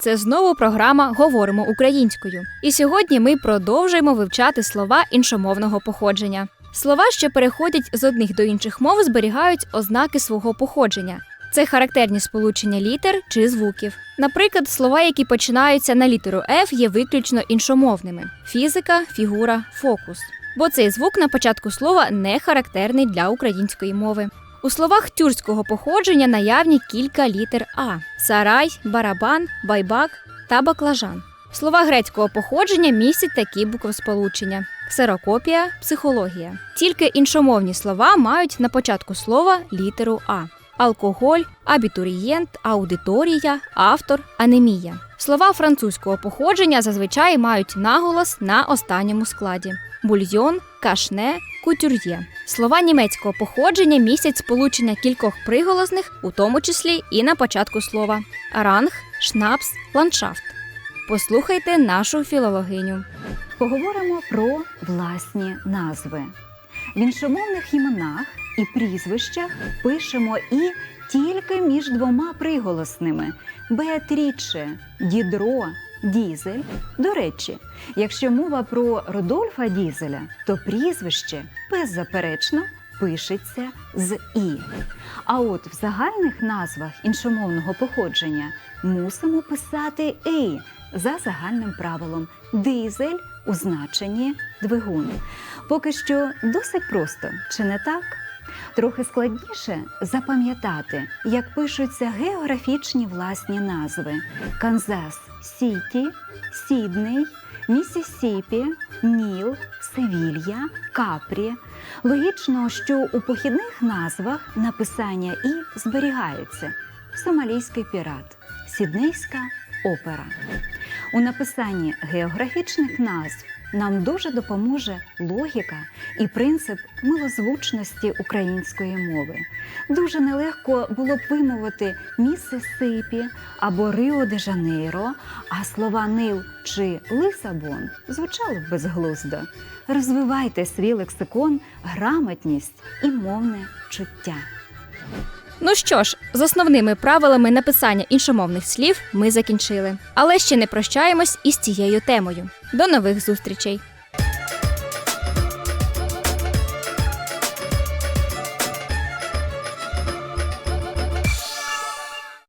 Це знову програма Говоримо українською. І сьогодні ми продовжуємо вивчати слова іншомовного походження. Слова, що переходять з одних до інших мов, зберігають ознаки свого походження. Це характерні сполучення літер чи звуків. Наприклад, слова, які починаються на літеру F, є виключно іншомовними: фізика, фігура, фокус. Бо цей звук на початку слова не характерний для української мови. У словах тюркського походження наявні кілька літер А: сарай, барабан, байбак та баклажан. Слова грецького походження містять такі буквосполучення: ксерокопія, психологія. Тільки іншомовні слова мають на початку слова літеру А: алкоголь, абітурієнт, аудиторія, автор, анемія. Слова французького походження зазвичай мають наголос на останньому складі: бульйон, кашне, кутюр'є. Слова німецького походження містять сполучення кількох приголосних, у тому числі і на початку слова: ранг, шнапс, ландшафт. Послухайте нашу філологиню. Поговоримо про власні назви. В іншомовних іменах і прізвищах пишемо і тільки між двома приголосними: Беатріче, Дідро, Дізель. До речі, якщо мова про Рудольфа Дізеля, то прізвище беззаперечно пишеться з І. А от в загальних назвах іншомовного походження мусимо писати І за загальним правилом дизель у значенні двигун. Поки що досить просто, чи не так? Трохи складніше запам'ятати, як пишуться географічні власні назви: Канзас Сіті, Сідней, Місісіпі, Ніл, Севілья, Капрі. Логічно, що у похідних назвах написання і зберігається Сомалійський пірат, Сіднейська опера. У написанні географічних назв нам дуже допоможе логіка і принцип милозвучності української мови. Дуже нелегко було б вимовити Міссисипі або Ріо де Жанейро, а слова Нил чи Лисабон звучали б безглуздо. Розвивайте свій лексикон, грамотність і мовне чуття. Ну що ж, з основними правилами написання іншомовних слів ми закінчили. Але ще не прощаємось із цією темою. До нових зустрічей!